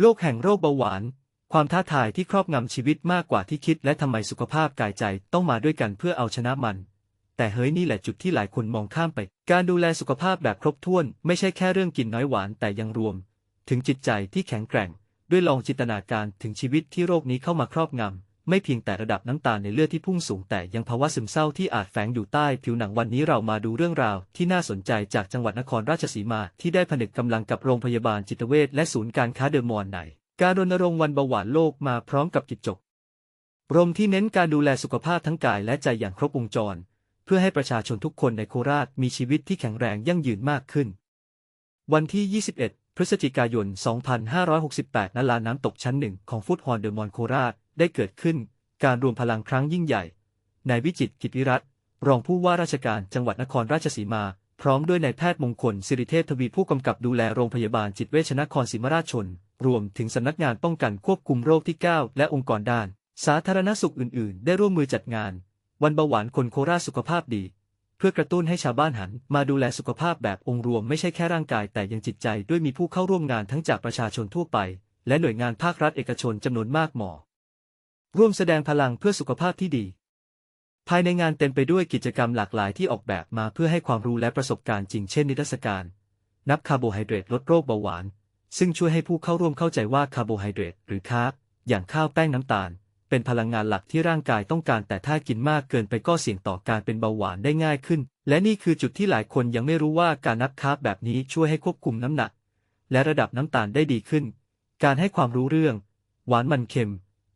โรคแห่งโรคเบาหวาน ความท้าทายที่ครอบงำชีวิตมากกว่าที่คิด และทำไมสุขภาพกายใจต้องมาด้วยกันเพื่อเอาชนะมัน แต่เฮ้ยนี่แหละจุดที่หลายคนมองข้ามไป การดูแลสุขภาพแบบครบถ้วน ไม่ใช่แค่เรื่องกินน้อยหวานแต่ยังรวม ถึงจิตใจที่แข็งแกร่ง ด้วยลองจินตนาการถึงชีวิตที่โรคนี้เข้ามาครอบงำ ไม่เพียงแต่ระดับน้ำตาลในเลือดที่พุ่งสูงแต่ยังภาวะซึมเศร้าที่อาจแฝงอยู่ใต้ผิวหนังวันนี้เรามาดูเรื่องราวที่น่าสนใจจากจังหวัดนครราชสีมาที่ได้ผนึกกำลังกับโรงพยาบาลจิตเวชและศูนย์การค้าเดอมอลล์ในการรณรงค์วันเบาหวานโลกมาพร้อมกับกิจจกรมที่เน้นการดูแลสุขภาพทั้งกายและใจอย่างครบวงจร เพื่อให้ประชาชนทุกคนในโคราชมีชีวิตที่แข็งแรงยั่งยืนมากขึ้น วันที่ 21 พฤศจิกายน 2568 ณ ลานน้ำตกชั้นหนึ่งของฟุตฮอลเดอะมอลล์โคราช ได้เกิดขึ้นการรวมพลังครั้งยิ่งใหญ่ นายวิจิตกิติรัตน์รองผู้ว่าราชการจังหวัดนครราชสีมา พร้อมด้วยนายแพทย์มงคลสิริเทพทวีผู้กำกับดูแลโรงพยาบาลจิตเวชนครศรีธรรมราชชน รวมถึงสำนักงานป้องกันควบคุมโรคที่ 9 และองค์กรด้าน สาธารณสุขอื่น ๆ ได้ร่วมมือจัดงาน วันเบาหวานคนโคราชสุขภาพดี เพื่อกระตุ้นให้ชาวบ้านหัน มาดูแลสุขภาพแบบองค์รวมไม่ใช่แค่ร่างกายแต่ยังจิตใจด้วยมีผู้เข้าร่วมงานทั้งจากประชาชนทั่วไป และหน่วยงานภาครัฐเอกชนจำนวนมากหมอ ร่วมแสดงพลังเพื่อสุขภาพที่ดี ภายในงานเต็มไปด้วยกิจกรรมหลากหลายที่ออกแบบมาเพื่อให้ความรู้และประสบการณ์จริงเช่นนิทรรศการ นับคาร์โบไฮเดรตลดโรคเบาหวาน ซึ่งช่วยให้ผู้เข้าร่วมเข้าใจว่าคาร์โบไฮเดรตหรือคาร์บอย่างข้าวแป้งน้ำตาล เป็นพลังงานหลักที่ร่างกายต้องการ แต่ถ้ากินมากเกินไปก็เสี่ยงต่อการเป็นเบาหวานได้ง่ายขึ้น และนี่คือจุดที่หลายคนยังไม่รู้ว่าการนับคาร์บแบบนี้ช่วยให้ควบคุมน้ำหนัก และระดับน้ำตาลได้ดีขึ้น การให้ความรู้เรื่อง หวานมันเค็ม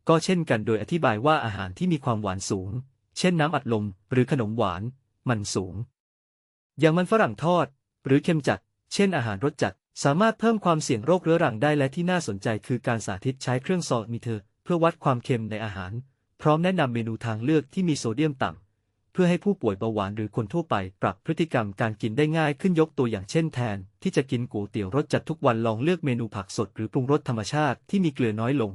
ก็เช่นกันโดยอธิบายว่าอาหารที่มีความหวานสูง เช่นน้ำอัดลม หรือขนมหวาน มันสูง อย่างมันฝรั่งทอด หรือเค็มจัด เช่นอาหารรสจัด สามารถเพิ่มความเสี่ยงโรคเรื้อรังได้และที่น่าสนใจคือการสาธิตใช้เครื่องซอลมิเตอร์เพื่อวัดความเค็มในอาหาร พร้อมแนะนำเมนูทางเลือกที่มีโซเดียมต่ำเพื่อให้ผู้ป่วยเบาหวานหรือคนทั่วไป ปรับพฤติกรรมการกินได้ง่ายขึ้นยกตัวอย่างเช่นแทน ที่จะกินก๋วยเตี๋ยวรสจัดทุกวันลองเลือกเมนูผักสดหรือปรุงรสธรรมชาติที่มีเกลือน้อยลง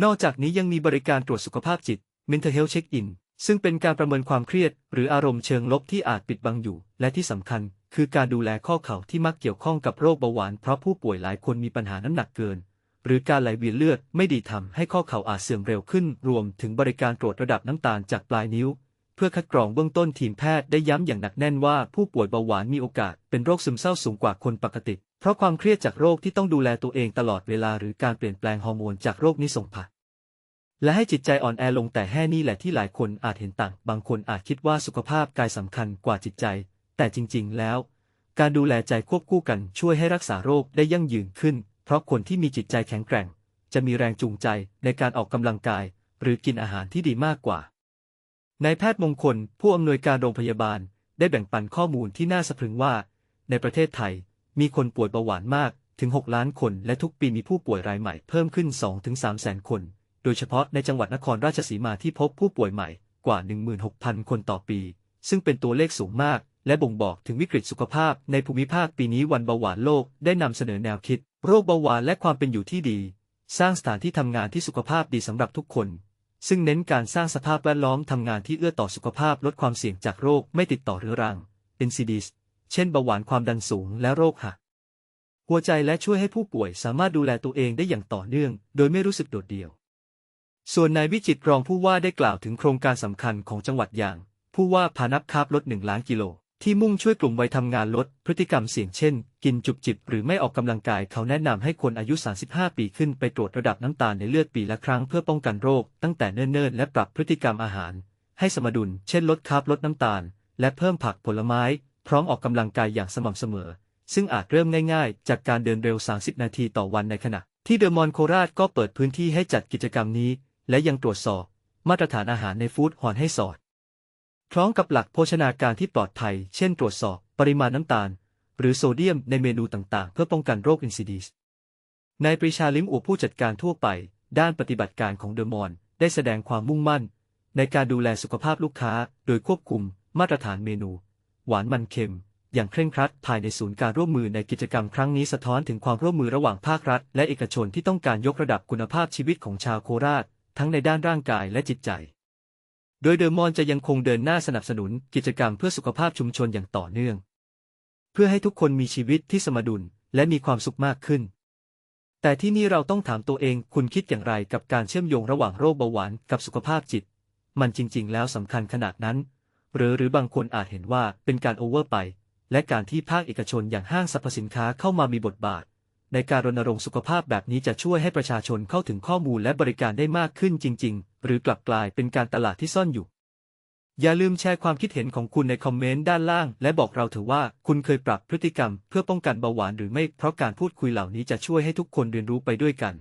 นอกจากนี้ยังมีบริการตรวจสุขภาพจิต Mental Health Check-in ซึ่งเป็นการประเมินความเครียด หรืออารมณ์เชิงลบที่อาจปิดบังอยู่ และที่สำคัญ คือการดูแลข้อเข่าที่มักเกี่ยวข้องกับโรคเบาหวาน เพราะผู้ป่วยหลายคนมีปัญหาน้ำหนักเกิน หรือการไหลเวียนเลือดไม่ดีทำให้ข้อเข่าอาจเสื่อมเร็วขึ้น รวมถึงบริการตรวจระดับน้ำตาลจากปลายนิ้ว เพื่อคัดกรองเบื้องต้นทีมแพทย์ได้ย้ำอย่างหนักแน่นว่าผู้ป่วยเบาหวานมีโอกาสเป็นโรคซึมเศร้าสูงกว่าคนปกติ เพราะความเครียดจากโรคที่ต้องดูแลตัวเองตลอดเวลาหรือการเปลี่ยนแปลงฮอร์โมนจากโรคนี้ส่งผ่านและให้จิตใจอ่อนแอลงแต่แห่นี่แหละที่หลายคนอาจเห็นต่าง บางคนอาจคิดว่าสุขภาพกายสำคัญกว่าจิตใจ แต่จริง ๆ แล้ว การดูแลใจควบคู่กันช่วยให้รักษาโรคได้ยั่งยืนขึ้น เพราะคนที่มีจิตใจแข็งแกร่ง จะมีแรงจูงใจในการออกกำลังกาย หรือกินอาหารที่ดีมากกว่านายแพทย์มงคล ผู้อำนวยการโรงพยาบาล ได้แบ่งปันข้อมูลที่น่าสะพรึงว่า ในประเทศไทย มีคนป่วยเบาหวานมากถึง 6 ล้านคน และทุกปีมีผู้ป่วยรายใหม่เพิ่มขึ้น 2-3 แสนคน โดยเฉพาะในจังหวัดนครราชสีมาที่พบผู้ป่วยใหม่กว่า 16,000 คนต่อปี ซึ่งเป็นตัวเลขสูงมาก และบ่งบอกถึงวิกฤตสุขภาพในภูมิภาคปีนี้วันเบาหวานโลกได้นำเสนอแนวคิด โรคเบาหวานและความเป็นอยู่ที่ดี สร้างสถานที่ทำงานที่สุขภาพดีสำหรับทุกคน ซึ่งเน้นการสร้างสภาพแวดล้อมทำงานที่เอื้อต่อสุขภาพลดความเสี่ยงจากโรคไม่ติดต่อเรื้อรัง NCDs เช่นเบาหวานความดันสูงและโรคหักหัวใจและช่วยให้ผู้ป่วยสามารถดูแลตัวเองได้อย่างต่อเนื่อง โดยไม่รู้สึกโดดเดี่ยว ส่วนนายวิจิตรรองผู้ว่าได้กล่าวถึงโครงการสำคัญของจังหวัดอย่าง ผู้ว่าพานับคาบลด1ล้านกิโลที่มุ่งช่วยกลุ่มวัยทำงานลดพฤติกรรมเสี่ยงเช่น กินจุบจิบหรือไม่ออกกำลังกายเขาแนะนำให้คนอายุ 35 ปีขึ้นไปตรวจระดับน้ำตาลในเลือดปีละครั้งเพื่อป้องกันโรค ตั้งแต่เนิ่นๆ และปรับพฤติกรรมอาหาร ให้สมดุล เช่นลดคาร์บลดน้ำตาล และเพิ่มผักผลไม้ พร้อมออกกำลังกายอย่างสม่ำเสมอ ซึ่งอาจเริ่มง่ายๆ จากการเดินเร็ว 30 นาทีต่อวันในขณะ ที่เดอะมอนโคราชก็เปิดพื้นที่ให้จัดกิจกรรมนี้ และยังตรวจสอบ มาตรฐานอาหารในฟู้ดฮอลให้สอดคล้องกับหลักโภชนาการที่ปลอดภัย เช่น ตรวจสอบปริมาณน้ำตาล หรือโซเดียมในเมนูต่างๆ เพื่อป้องกันโรคอินซิดีสนายปรีชาลิมอูผู้จัดการทั่วไป ด้านปฏิบัติการของเดอะมอนได้แสดงความมุ่งมั่น ในการดูแลสุขภาพลูกค้า โดยควบคุมมาตรฐานเมนู หวานมันเค็ม อย่างเคร่งครัดภายในศูนย์การร่วมมือในกิจกรรมครั้งนี้สะท้อนถึงความร่วมมือระหว่างภาครัฐ และเอกชนที่ต้องการยกระดับคุณภาพชีวิตของชาวโคราช ทั้งในด้านร่างกายและจิตใจ โดยเดอมอนจะยังคงเดินหน้าสนับสนุนกิจกรรมเพื่อสุขภาพชุมชนอย่างต่อเนื่อง เพื่อให้ทุกคนมีชีวิตที่สมดุลและมีความสุขมากขึ้นแต่ที่นี่เราต้องถามตัวเองคุณคิดอย่างไรกับการเชื่อมโยงระหว่างโรคเบาหวานกับสุขภาพจิต มันจริง ๆ แล้วสำคัญขนาดนั้น หรือหรือบางคนอาจเห็นว่าเป็นการโอเวอร์ไป และการที่ภาคเอกชนอย่างห้างสรรพสินค้าเข้ามามีบทบาท ในการรณรงค์สุขภาพแบบนี้จะช่วยให้ประชาชนเข้าถึงข้อมูลและบริการได้มากขึ้นจริง ๆ หรือกลับกลายเป็นการตลาดที่ซ่อนอยู่ อย่าลืมแชร์ความคิดเห็นของคุณในคอมเมนต์ด้านล่าง และบอกเราเถอะว่าคุณเคยปรับพฤติกรรม เพื่อป้องกันเบาหวานหรือไม่ เพราะการพูดคุยเหล่านี้จะช่วยให้ทุกคนเรียนรู้ไปด้วยกัน